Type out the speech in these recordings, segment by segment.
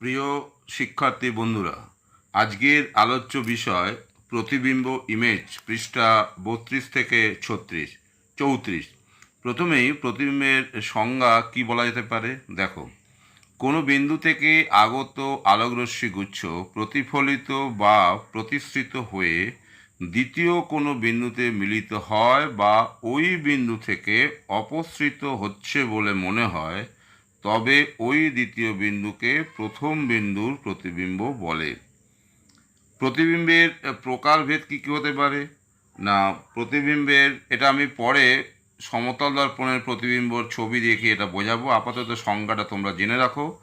প্রিয় শিক্ষার্থী বন্ধুরা, আজকের আলোচ্য বিষয় প্রতিবিম্ব ইমেজ পৃষ্ঠা বত্রিশ থেকে ছত্রিশ, চৌত্রিশ। প্রথমেই প্রতিবিম্বের সংজ্ঞা কি বলা যেতে পারে? দেখো, কোনো বিন্দু থেকে আগত আলোকরশ্মি গুচ্ছ প্রতিফলিত বা প্রতিসৃত হয়ে দ্বিতীয় কোনো বিন্দুতে মিলিত হয় বা ওই বিন্দু থেকে অপসৃত হচ্ছে বলে মনে হয় তবে ওই দ্বিতীয় বিন্দুকে প্রথম বিন্দুর প্রতিবিম্ব বলে। প্রতিবিম্বের প্রকারভেদ কী কী হতে পারে? না, প্রতিবিম্বের, এটা আমি পরে সমতল দর্পণের প্রতিবিম্বর ছবি দেখে এটা বোঝাবো। আপাতত সংজ্ঞাটা তোমরা জেনে রাখো।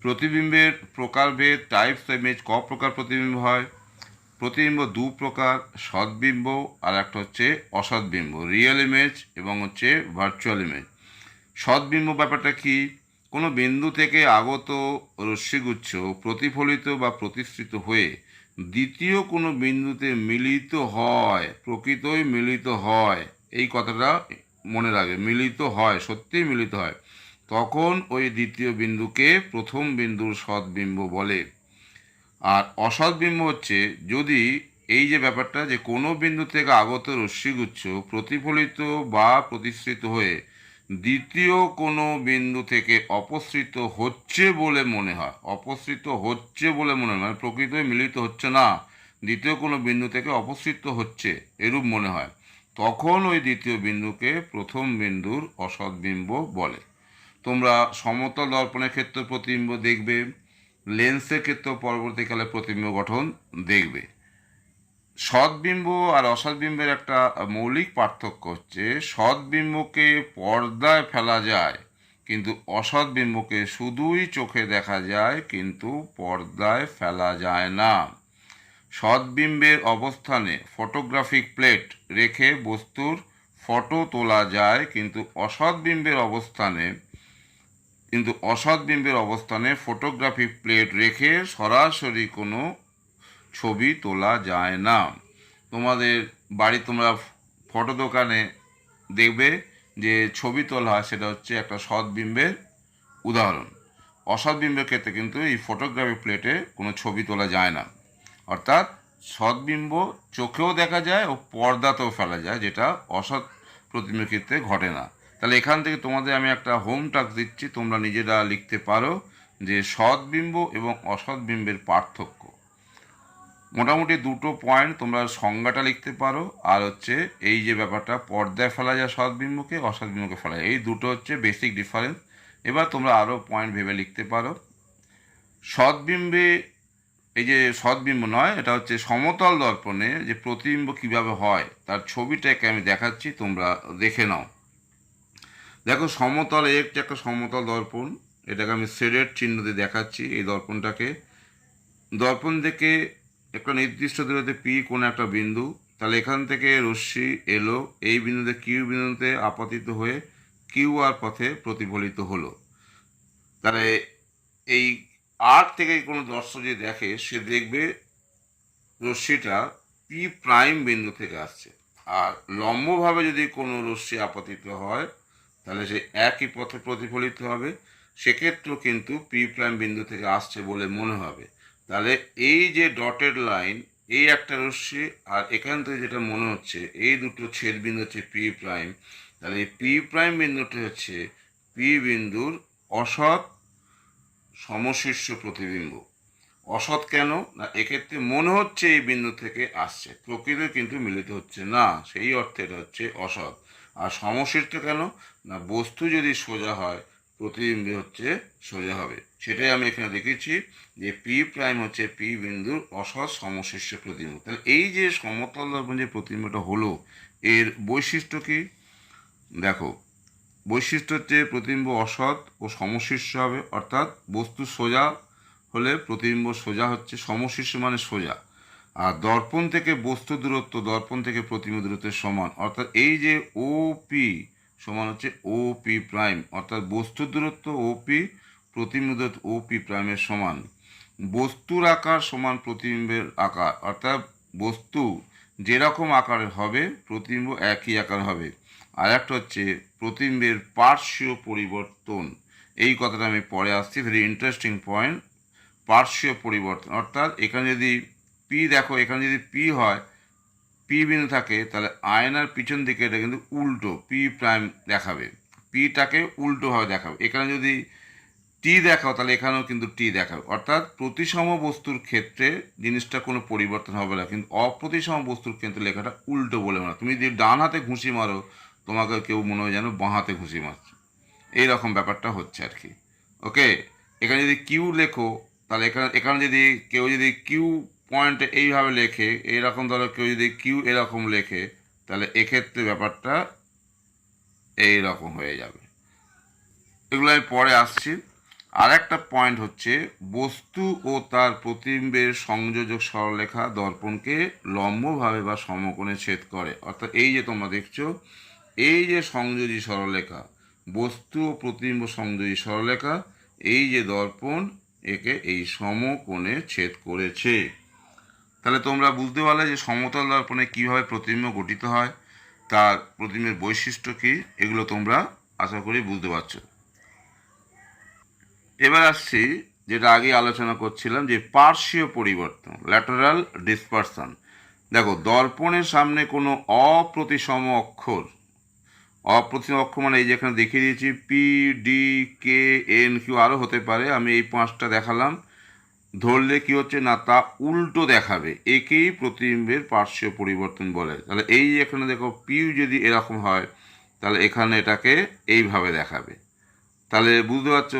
প্রতিবিম্বের প্রকারভেদ টাইপস ইমেজ ক প্রকার প্রতিবিম্ব হয়? প্রতিবিম্ব দু প্রকার, সদ্বিম্ব আর একটা হচ্ছে অসৎবিম্ব রিয়েল ইমেজ এবং হচ্ছে ভার্চুয়াল ইমেজ সদ্বিম্ব ব্যাপারটা কি? কোনো বিন্দু থেকে আগত রশ্মিগুচ্ছ প্রতিফলিত বা প্রতিষ্ঠিত হয়ে দ্বিতীয় কোনো বিন্দুতে মিলিত হয়, প্রকৃতই মিলিত হয়, এই কথাটা মনে রাখবে, মিলিত হয়, সত্যিই মিলিত হয়, তখন ওই দ্বিতীয় বিন্দুকে প্রথম বিন্দুর সদ্বিম্ব বলে। আর অসৎবিম্ব হচ্ছে যদি এই যে ব্যাপারটা যে কোনো বিন্দু থেকে আগত রশ্মিগুচ্ছ প্রতিফলিত বা প্রতিষ্ঠিত হয়ে দ্বিতীয় কোনো বিন্দু থেকে অপসৃত হচ্ছে বলে মনে হয়। অপসৃত হচ্ছে বলে মনে হয়। মানে প্রকৃতই মিলিত হচ্ছে না। দ্বিতীয় কোনো বিন্দু থেকে অপসৃত হচ্ছে এরূপ মনে হয়। তখন ওই দ্বিতীয় বিন্দুকে প্রথম বিন্দুর অসৎবিম্ব বলে। তোমরা সমতল দর্পণের ক্ষেত্রে প্রতিবিম্ব দেখবে, লেন্সের ক্ষেত্রে পরবর্তীকালে প্রতিবিম্ব গঠন দেখবে। সৎবিম্ব আর অসৎবিম্বের একটা মৌলিক পার্থক্য হচ্ছে, সৎবিম্বকে পর্দায় ফেলা যায়, কিন্তু অসৎবিম্বকে শুধুই চোখে দেখা যায়, কিন্তু পর্দায় ফেলা যায় না। সৎবিম্বের অবস্থানে ফটোগ্রাফিক প্লেট রেখে বস্তুর ফটো তোলা যায়, কিন্তু অসৎবিম্বের অবস্থানে, কিন্তু অসৎবিম্বের অবস্থানে ফটোগ্রাফিক প্লেট রেখে সরাসরি কোনো ছবি তোলা যায় না। তোমাদের বাড়ি তোমরা ফটো দোকানে দেখবে যে ছবি তোলা সেটা হচ্ছে একটা সৎবিম্বের উদাহরণ। অসৎবিম্বের ক্ষেত্রে কিন্তু এই ফটোগ্রাফি প্লেটে কোনো ছবি তোলা যায় না। অর্থাৎ সৎবিম্ব চোখেও দেখা যায় ও পর্দাতেও ফেলা যায়, যেটা অসৎ প্রতিবিম্বের ক্ষেত্রে ঘটে না। তাহলে এখান থেকে তোমাদের আমি একটা হোম টাস্ক দিচ্ছি, তোমরা নিজেরা লিখতে পারো যে সৎবিম্ব এবং অসৎবিম্বের পার্থক্য। মোটামুটি দুটো পয়েন্ট তোমরা সংজ্ঞাটা লিখতে পারো। আর হচ্ছে এই যে ব্যাপারটা, পর্দায় ফেলা যায় সৎবিম্বকে অসৎবিম্বকে ফেলা যায়। এই দুটো হচ্ছে বেসিক ডিফারেন্স এবার তোমরা আরও পয়েন্ট ভেবে লিখতে পারো। সৎবিম্বে এই যে সৎবিম্ব নয়, এটা হচ্ছে সমতল দর্পণে যে প্রতিবিম্ব কীভাবে হয়, তার ছবিটাকে আমি দেখাচ্ছি, তোমরা দেখে নাও। দেখো, সমতল একটি একটা সমতল দর্পণ, এটাকে আমি শেডের চিহ্ন দিয়ে দেখাচ্ছি এই দর্পণটাকে। দর্পণ থেকে একটা নির্দিষ্ট দূরত্বে পি কোনো একটা বিন্দু, তাহলে এখান থেকে রশ্মি এলো, এই বিন্দুতে কিউ বিন্দুতে আপাতিত হয়ে কিউ আর পথে প্রতিফলিত হলো। তাহলে এই আর থেকে কোনো দর্শক যে দেখে, সে দেখবে রশ্মিটা পি প্রাইম বিন্দু থেকে আসছে। আর লম্বভাবে যদি কোনো রশ্মি আপাতিত হয়, তাহলে সে একই পথে প্রতিফলিত হবে। সেক্ষেত্রেও কিন্তু পি প্রাইম বিন্দু থেকে আসছে বলে মনে হবে। তাহলে এই যে ডটেড লাইন, এই একটা রশ্মি, আর এখান থেকে যেটা মনে হচ্ছে, এই দুটো ছেদ বিন্দু হচ্ছে পি প্রাইম। তাহলে এই পি প্রাইম বিন্দুটি হচ্ছে পি বিন্দুর অসৎ সমশীর্ষ প্রতিবিম্ব। অসৎ কেন? না, এক্ষেত্রে মনে হচ্ছে এই বিন্দু থেকে আসছে, প্রকৃত কিন্তু মিলিত হচ্ছে না, সেই অর্থে এটা হচ্ছে অসৎ। আর সমশীর্ষ কেন? না, বস্তু যদি সোজা হয় প্রতিবিম্ব হচ্ছে সোজা হবে। সেটাই আমি এখানে দেখেছি যে পি প্রাইম হচ্ছে পি বিন্দুর অসৎ সমশীর্ষ প্রতিবিম্ব। তাহলে এই যে সমতল দর্পণ যে প্রতিবিম্বটা হলো, এর বৈশিষ্ট্য কি? দেখো, বৈশিষ্ট্য হচ্ছে প্রতিবিম্ব অসৎ ও সমশীর্ষ হবে, অর্থাৎ বস্তু সোজা হলে প্রতিবিম্ব সোজা হচ্ছে সমশীর্ষ মানে সোজা। আর দর্পণ থেকে বস্তু দূরত্ব দর্পণ থেকে প্রতিবিম্ব দূরত্বের সমান, অর্থাৎ এই যে ও পি সমান হচ্ছে ও পি প্রাইম অর্থাৎ বস্তুর দূরত্ব ও পি প্রতিবিম্ব দূরত্ব ও পি প্রাইমের সমান। বস্তুর আকার সমান প্রতিবিম্বের আকার, অর্থাৎ বস্তু যেরকম আকারের হবে, প্রতিবিম্ব একই আকার হবে। আর একটা হচ্ছে প্রতিবিম্বের পার্শ্বীয় পরিবর্তন। এই কথাটা আমি পরে আসছি ভেরি ইন্টারেস্টিং পয়েন্ট পার্শ্বীয় পরিবর্তন। অর্থাৎ এখানে যদি পি দেখো, এখানে যদি পি হয় পি বিন্দু থাকে, তাহলে আয়নার পিছন দিকে এটা কিন্তু উল্টো পি প্রাইম দেখাবে। পিটাকে উল্টোভাবে দেখাবে। এখানে যদি টি দেখাও, তাহলে এখানেও কিন্তু টি দেখাবে। অর্থাৎ প্রতিসম বস্তুর ক্ষেত্রে জিনিসটা কোনো পরিবর্তন হবে না, কিন্তু অপ্রতিসম বস্তুর ক্ষেত্রে লেখাটা উল্টো বলে মনে তুমি যদি ডান হাতে ঘুষি মারো, তোমাকে কেউ মনে হয় যেন বাঁ হাতে ঘুষি মারছে। এইরকম ব্যাপারটা হচ্ছে আর কি। ওকে এখানে যদি কিউ লেখো, তাহলে এখানে এখানে যদি কেউ যদি কিউ পয়েন্টে এইভাবে লেখে, এইরকম ধরো কেউ যদি কিউ এরকম লেখে, তাহলে এক্ষেত্রে ব্যাপারটা এই রকম হয়ে যাবে। এগুলো আমি পরে আসছি। আর একটা পয়েন্ট হচ্ছে, বস্তু ও তার প্রতিবিম্বের সংযোজক সরলরেখা দর্পণকে লম্বভাবে বা সমকোণে ছেদ করে। অর্থাৎ এই যে তোমরা দেখছ, এই যে সংযোজী সরলরেখা, বস্তু ও প্রতিবিম্ব সংযোজী সরলরেখা, এই যে দর্পণ, একে এই সমকোণে ছেদ করেছে। তাহলে তোমরা বুঝতে পারলে যে সমতল দর্পণে কীভাবে প্রতিবিম্ব গঠিত হয়, তার প্রতিবিম্বের বৈশিষ্ট্য কী, এগুলো তোমরা আশা করি বুঝতে পারছ। এবার আসছি, যেটা আগে আলোচনা করছিলাম, যে পার্শ্বীয় পরিবর্তন ল্যাটারাল ডিসপারশন দেখো, দর্পণের সামনে কোনো অপ্রতিসম অক্ষর অপ্রতিসম অক্ষর মানে এই যেখানে দেখিয়ে দিয়েছি P D K N Q আরও হতে পারে, আমি এই পাঁচটা দেখালাম। ধরলে কি হচ্ছে? না, তা উল্টো দেখাবে। একেই প্রতিবিম্বের পার্শ্বীয় পরিবর্তন বলে। তাহলে এই এখানে দেখো পিউ যদি এরকম হয়, তাহলে এখানে এটাকে এইভাবে দেখাবে। তাহলে বুঝতে পারছ?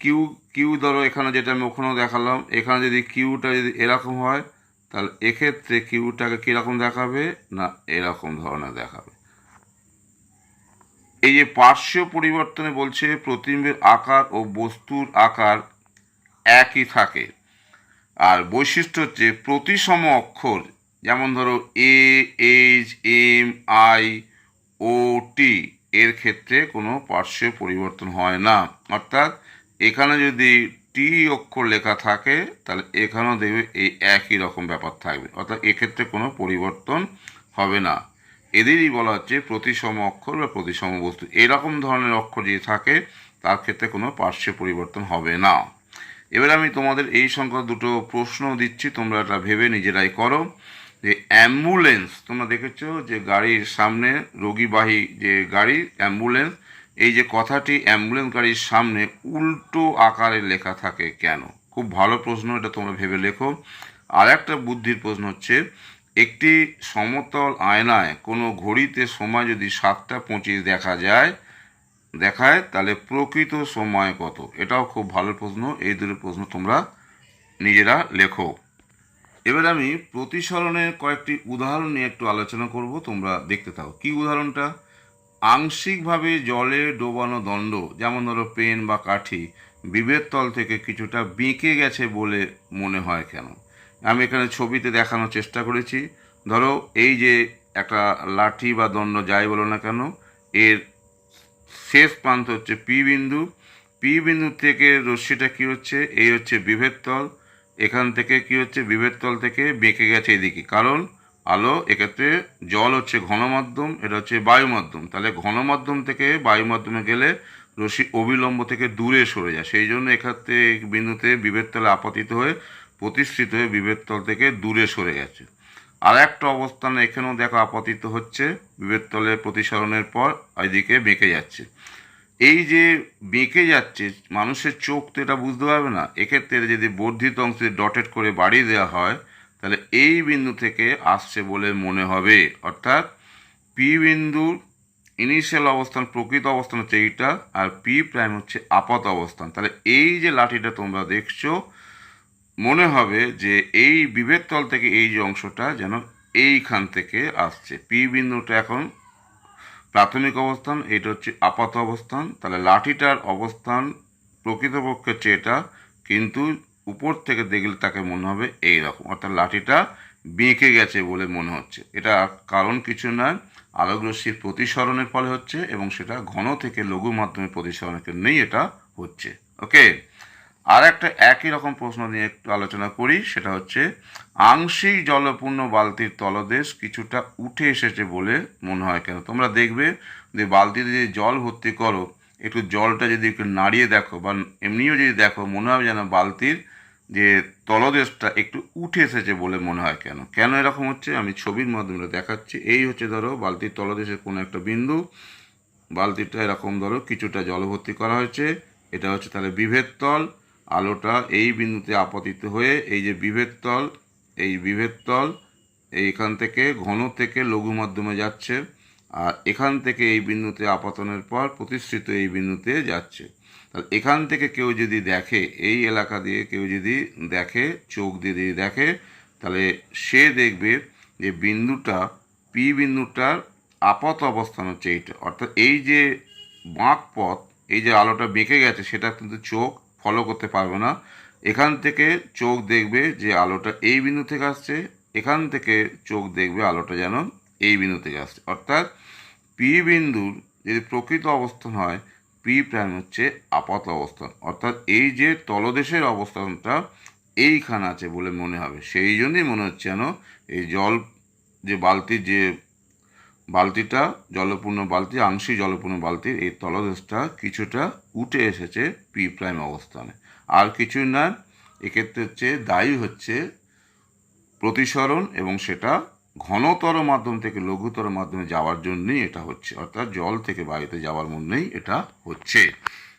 কিউ কিউ ধরো, এখানে যেটা আমি ওখানেও দেখালাম, এখানে যদি কিউটা যদি এরকম হয়, তাহলে এক্ষেত্রে কিউটাকে কীরকম দেখাবে? না, এরকম ধরনের দেখাবে। এই যে পার্শ্বীয় পরিবর্তনে বলছে, প্রতিবিম্বের আকার ও বস্তুর আকার একই থাকে। আর বৈশিষ্ট্য হচ্ছে প্রতিসম অক্ষর, যেমন ধরো A H M I O T এর ক্ষেত্রে কোনো পার্শ্বীয় পরিবর্তন হয় না। অর্থাৎ এখানে যদি টি অক্ষর লেখা থাকে, তাহলে এখানেও দেখবে এই একই রকম ব্যাপার থাকবে। অর্থাৎ এক্ষেত্রে কোনো পরিবর্তন হবে না। এদেরই বলা হচ্ছে প্রতিসম অক্ষর বা প্রতিসম বস্তু। এরকম ধরনের অক্ষর যদি থাকে, তার ক্ষেত্রে কোনো পার্শ্বীয় পরিবর্তন হবে না। এবার আমি তোমাদের এই সংখ্যা দুটো প্রশ্ন দিচ্ছি, তোমরা এটা ভেবে নিজেরাই করো। যে অ্যাম্বুলেন্স তোমরা দেখেছ যে গাড়ির সামনে রোগীবাহী যে গাড়ি অ্যাম্বুলেন্স এই যে কথাটি অ্যাম্বুলেন্স গাড়ির সামনে উল্টো আকারে লেখা থাকে কেন? খুব ভালো প্রশ্ন, এটা তোমরা ভেবে লেখো। আর একটা বুদ্ধির প্রশ্ন হচ্ছে, একটি সমতল আয়নায় কোনো ঘড়িতে সময় যদি সাতটা পঁচিশ দেখা যায় দেখায়, তাহলে প্রকৃত সময় কত? এটাও খুব ভালো প্রশ্ন, এই দুটো প্রশ্ন তোমরা নিজেরা লেখো। এবার আমি প্রতিসরণের কয়েকটি উদাহরণ নিয়ে একটু আলোচনা করব, তোমরা দেখতে থাকো। কি উদাহরণটা? আংশিকভাবে জলে ডোবানো দণ্ড, যেমন ধরো পেন বা কাঠি, বিভেদ তল থেকে কিছুটা বেঁকে গেছে বলে মনে হয় কেন? আমি এখানে ছবিতে দেখানোর চেষ্টা করেছি। ধরো এই যে একটা লাঠি বা দণ্ড যাই বলো না কেন, এর শেষ প্রান্ত হচ্ছে পি বিন্দু। পি বিন্দু থেকে রশ্মিটা কি হচ্ছে? এই হচ্ছে বিভেদ তল। এখান থেকে কি হচ্ছে? বিভেদ তল থেকে বেঁকে গেছে এদিকে। কারণ আলো এক্ষেত্রে জল হচ্ছে ঘনমাধ্যম, এটা হচ্ছে বায়ুমাধ্যম। তাহলে ঘনমাধ্যম থেকে বায়ুমাধ্যমে গেলে রশ্মি অবিলম্ব থেকে দূরে সরে যায়। সেই জন্য এক্ষেত্রে বিন্দুতে বিভেদ তলে আপতিত হয়ে প্রতিষ্ঠিত হয়ে বিভেদ তল থেকে দূরে সরে গেছে। আর একটা অবস্থানে এখানেও দেখো আপতিত হচ্ছে। বিভেদ তলে প্রতিসরণের পর এদিকে বেঁকে যাচ্ছে। এই যে বেঁকে যাচ্ছে, মানুষের চোখ তো এটা বুঝতে পারবে না। এক্ষেত্রে যদি বর্ধিত অংশে ডটেড করে বাড়িয়ে দেওয়া হয়, তাহলে এই বিন্দু থেকে আসছে বলে মনে হবে। অর্থাৎ পি বিন্দুর ইনিশিয়াল অবস্থান, প্রকৃত অবস্থান হচ্ছে এইটা, আর পি প্রাইম হচ্ছে আপাত অবস্থান। তাহলে এই যে লাঠিটা তোমরা দেখছ মনে হবে যে এই বিভেদ তল থেকে এই যে অংশটা যেন এইখান থেকে আসছে। পি বিন্দুটা এখন প্রাথমিক অবস্থান, এটা হচ্ছে আপাত অবস্থান। তাহলে লাঠিটার অবস্থান প্রকৃতপক্ষে হচ্ছে এটা কিন্তু উপর থেকে দেখলে তাকে মনে হবে এই রকম অর্থাৎ লাঠিটা বেঁকে গেছে বলে মনে হচ্ছে। এটা কারণ কিছু নয়, আলোকরশ্মির প্রতিসরণের ফলে হচ্ছে এবং সেটা ঘন থেকে লঘু মাধ্যমে প্রতিসরণের নেই এটা হচ্ছে। ওকে আর একটা একই রকম প্রশ্ন নিয়ে একটু আলোচনা করি, সেটা হচ্ছে, আংশিক জলপূর্ণ বালতির তলদেশ কিছুটা উঠে এসেছে বলে মনে হয় কেন? তোমরা দেখবে যে বালতিতে যদি জল ভর্তি করো, একটু জলটা যদি একটু নাড়িয়ে দেখো বা এমনিও যদি দেখো, মনে হবে যেন বালতির যে তলদেশটা একটু উঠে এসেছে বলে মনে হয় কেন? কেন এরকম হচ্ছে? আমি ছবির মাধ্যমে দেখাচ্ছি। এই হচ্ছে ধরো, বালতির তলদেশের কোনো একটা বিন্দু, বালতিটা এরকম ধরো কিছুটা জল ভর্তি করা হয়েছে। এটা হচ্ছে তাহলে বিভেদ তল। আলোটা এই বিন্দুতে আপতিত হয়ে এই যে বিভেদ তল, এই বিভেদ তল, এইখান থেকে ঘন থেকে লঘু মাধ্যমে যাচ্ছে আর এখান থেকে এই বিন্দুতে আপাতনের পর প্রতিষ্ঠিত এই বিন্দুতে যাচ্ছে। তাহলে এখান থেকে কেউ যদি দেখে, এই এলাকা দিয়ে কেউ যদি দেখে, চোখ দিয়ে যদি দেখে, তাহলে সে দেখবে যে বিন্দুটা, পি বিন্দুটার আপাত অবস্থান হচ্ছে এইটা। অর্থাৎ এই যে বাঁক পথ, এই যে আলোটা বেঁকে গেছে, সেটা কিন্তু চোখ ফলো করতে পারবে না। এখান থেকে চোখ দেখবে যে আলোটা এই বিন্দু থেকে আসছে, এখান থেকে চোখ দেখবে আলোটা যেন এই বিন্দু থেকে আসছে। অর্থাৎ পি বিন্দুর যদি প্রকৃত অবস্থান হয় পি প্রাইম হচ্ছে আপাত অবস্থান। অর্থাৎ এই যে তলদেশের অবস্থানটা এইখানে আছে বলে মনে হবে। সেই জন্যই মনে হচ্ছে যেন এই জল যে বালতির যে বালতিটা, জলপূর্ণ বালতি, আংশিক জলপূর্ণ বালতির এই তলদেশটা কিছুটা উঠে এসেছে পি প্রাইম অবস্থানে। আর কিছুই না, এক্ষেত্রে হচ্ছে দায়ী হচ্ছে প্রতিসরণ এবং সেটা ঘনতর মাধ্যম থেকে লঘুতর মাধ্যমে যাওয়ার জন্যই এটা হচ্ছে। অর্থাৎ জল থেকে বায়ুতে যাওয়ার মধ্যেই এটা হচ্ছে।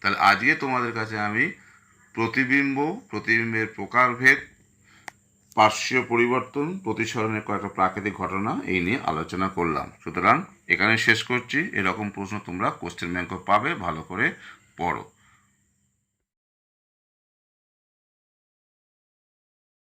তাহলে আজকে তোমাদের কাছে আমি প্রতিবিম্ব, প্রতিবিম্বের প্রকারভেদ পার্শ্বীয় পরিবর্তন প্রতিসরণের কয়েকটা প্রাকৃতিক ঘটনা এই নিয়ে আলোচনা করলাম। সুতরাং এখানে শেষ করছি। এরকম প্রশ্ন তোমরা কোশ্চেন ব্যাংক পাবে, ভালো করে পড়ো।